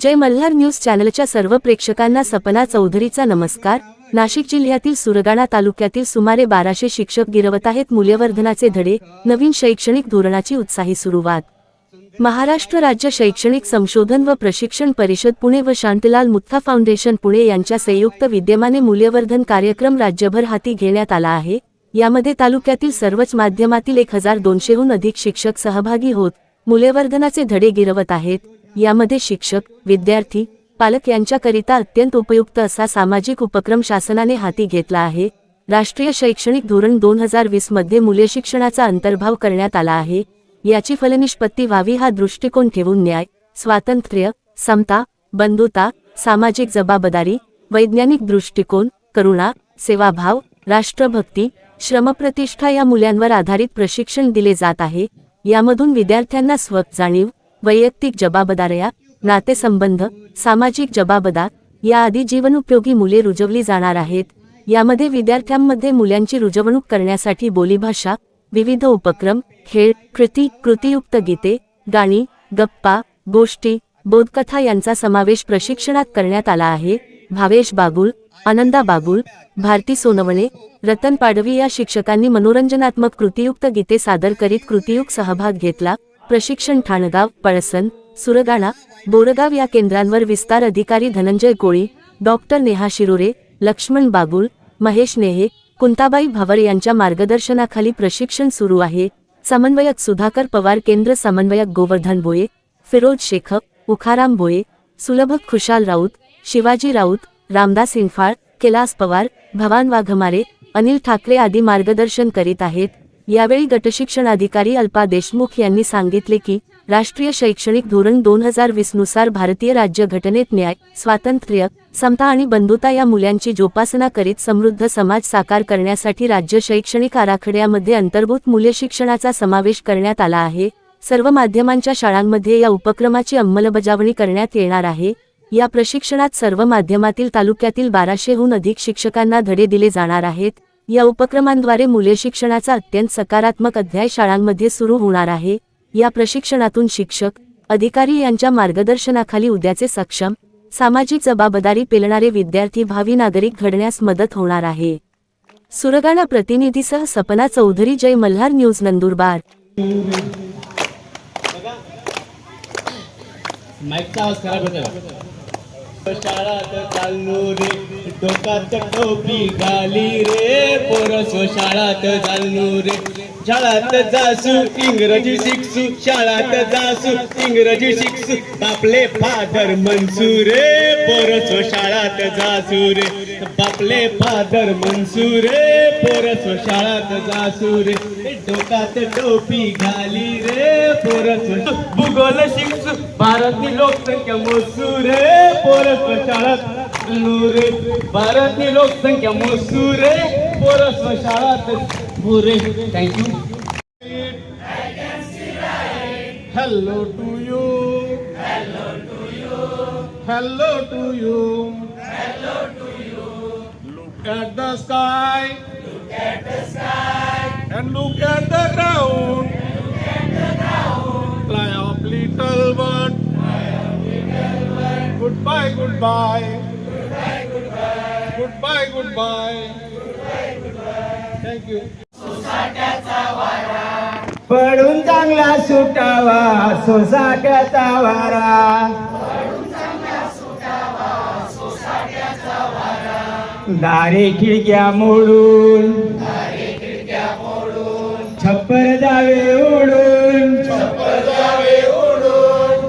जय Malhar news चॅनलच्या सर्व प्रेक्षकांना सपना चौधरीचा नमस्कार. नाशिक जिल्ह्यातील सुरगाणा तालुक्यातील सुमारे बाराशे शिक्षक गिरवत आहेत. मूल्यवर्धनाचे धडे नवीन शैक्षणिक धोरणाची उत्साही सुरुवात. महाराष्ट्र राज्य शैक्षणिक संशोधन व प्रशिक्षण परिषद पुणे व शांतलाल मुत्था फाउंडेशन पुणे यांच्या संयुक्त विद्यमाने मूल्यवर्धन कार्यक्रम राज्यभर हाती घेण्यात आला आहे. यामध्ये तालुक्यातील सर्वच माध्यमातील एक हजार दोनशेहून अधिक शिक्षक सहभागी होत मूल्यवर्धनाचे धडे गिरवत आहेत. यामध्ये शिक्षक विद्यार्थी पालक यांच्याकरिता अत्यंत उपयुक्त असा सामाजिक उपक्रम शासनाने हाती घेतला आहे. राष्ट्रीय शैक्षणिक धोरण दोन हजार वीसमध्ये मूल्यशिक्षणाचा अंतर्भाव करण्यात आला आहे. याची फलनिष्पत्ती व्हावी हा दृष्टिकोन ठेवून न्याय स्वातंत्र्य समता बंधुता सामाजिक जबाबदारी वैज्ञानिक दृष्टिकोन करुणा सेवाभाव राष्ट्रभक्ती श्रमप्रतिष्ठा या मूल्यांवर आधारित प्रशिक्षण दिले जात आहे. यामधून विद्यार्थ्यांना स्वत जाणीव वैयक्तिक जबाबदाऱ्या नातेसंबंध सामाजिक जबाबदार या आदी जीवनोपयोगी मुले रुजवली जाणार आहेत यामध्ये विद्यार्थ्यांमध्ये मुलांची रुजवणूक करण्यासाठी बोलीभाषा विविध उपक्रम खेळ कृती कृतीयुक्त गीते गाणी गप्पा गोष्टी बोधकथा यांचा समावेश प्रशिक्षणात करण्यात आला आहे भावेश बागुल आनंदा बागुल भारती सोनवणे रतन पाडवी या शिक्षकांनी मनोरंजनात्मक कृतीयुक्त गीते सादर करीत कृतीयुक्त सहभाग घेतला प्रशिक्षण ठाणगाव पळसन सुरगाणा बोरगाव या केंद्रांवर विस्तार अधिकारी धनंजय कोळी डॉक्टर नेहा शिरोरे लक्ष्मण बागुल महेश नेहे कुंताबाई भवर यांच्या मार्गदर्शनाखाली प्रशिक्षण सुरू आहे. समन्वयक सुधाकर पवार केंद्र समन्वयक गोवर्धन बोये फिरोज शेखक उखाराम भोये सुलभक खुशाल राऊत शिवाजी राऊत रामदास इंफाळ कैलास पवार भवान वाघमारे अनिल ठाकरे आदी मार्गदर्शन करीत आहेत. यावेळी गटशिक्षण अधिकारी अल्पा देशमुख यांनी सांगितले की राष्ट्रीय शैक्षणिक धोरण दोन हजार वीसनुसार भारतीय भारतीय राज्यघटनेत न्याय स्वातंत्र्य समता आणि बंधुता या मूल्यांची जोपासना करीत समृद्ध समाज साकार करण्यासाठी राज्य शैक्षणिक आराखड्यामध्ये अंतर्भूत मूल्य शिक्षणाचा समावेश करण्यात आला आहे. सर्व माध्यमांच्या शाळांमध्ये या उपक्रमाची अंमलबजावणी करण्यात येणार आहे. या प्रशिक्षणात सर्व माध्यमातील तालुक्यातील बाराशेहून अधिक शिक्षकांना धडे दिले जाणार आहेत. या उपक्रमांद्वारे मुले शिक्षणाचा अत्यंत सकारात्मक अध्याय शाळांमध्ये सुरू होणार आहे. या प्रशिक्षणातून शिक्षक अधिकारी यांच्या मार्गदर्शनाखाली उद्याचे सक्षम सामाजिक जबाबदारी पेलणारे विद्यार्थी भावी नागरिक घडण्यास मदत होणार आहे. सुरगाणा प्रतिनिधीसह सपना चौधरी जय मल्हार न्यूज नंदुरबार. माईकचा आवाज खराब होता शाळात चाललो रे. डोकात टोपी घाली रे. पोरस शाळात चाललो रे. शाळात जासू इंग्रजी शिकसू. शाळात जासू इंग्रजी शिकसू. बापले फादर मनसुरे पोरस शाळात जासू रे. बापले फादर मनसुरे पोरस शाळात जासू रे. डोकात टोपी घाली रे पोरस भूगोल शिकसू भारती लोकसंख्या मोसू रे पोरस शाळात नूरे भारती लोकसंख्या मोसू रे पोरस शाळात भूरे thank you hello to you hello to you hello to you hello to you look at the sky And look at the ground. Fly up little bird. Goodbye, goodbye. Goodbye, goodbye. Thank you. पडून चांगला सुटावा सोसाट्याचा वारा दारे खिडक्या मोडून छप्पर जावे उडून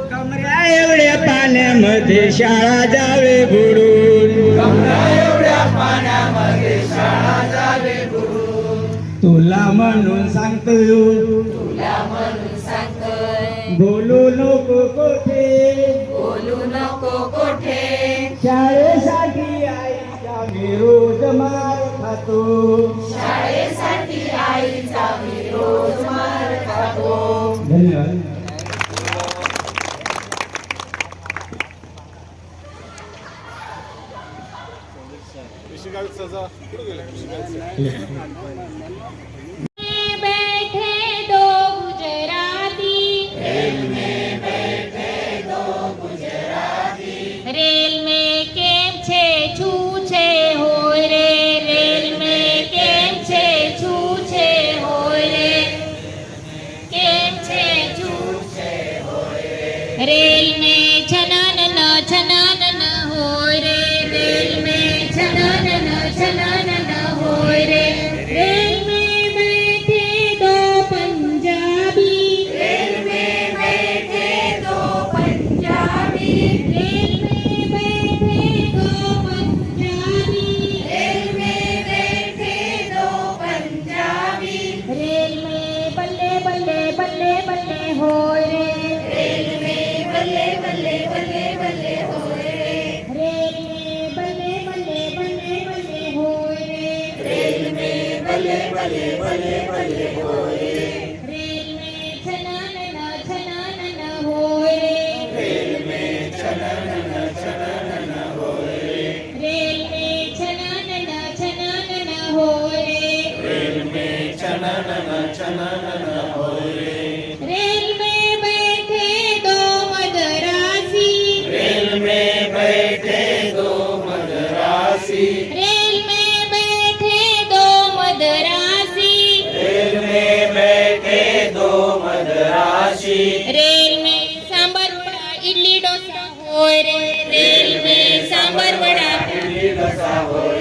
कमरा एवढ्या पाण्यामध्ये शाळा जावे बुडून. तुला म्हणून सांगतो बोलू नको कोठे. बोलू नको कोठे शाळेसाठी आई रोज मार खातो. கொடுங்க बल्ले होय रे. रेल में बल्ले बल्ले बल्ले बल्ले होय रे रेल में बल्ले बल्ले बल्ले बल्ले होय रे. रेल में बल्ले बल्ले बल्ले बल्ले होय. मदरासी रेल में सांबर वडा इडली डोसा होय रे. रेल में सांबर वडा. इडली डोसा होय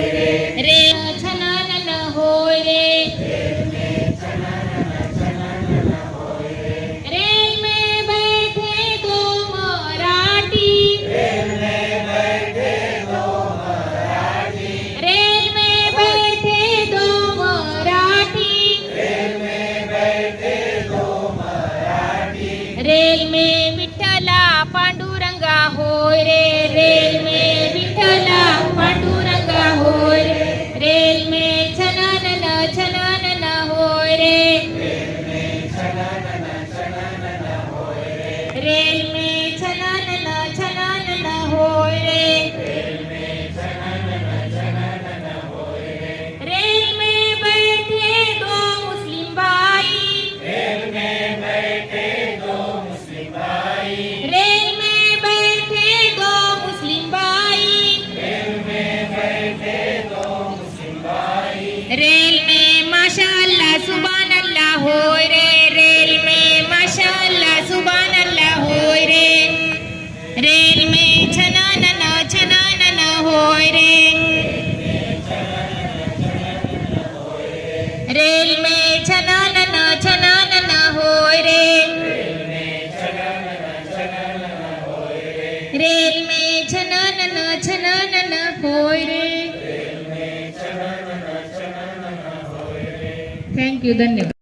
में विठ्ठला पांडुरंगा होय रे रेल्वे रेल में छनानन छनानन होय रे। रेल में छनानन छनानन होय रे। रेल में छनानन छनानन होय रे। थँक्यू धन्यवाद।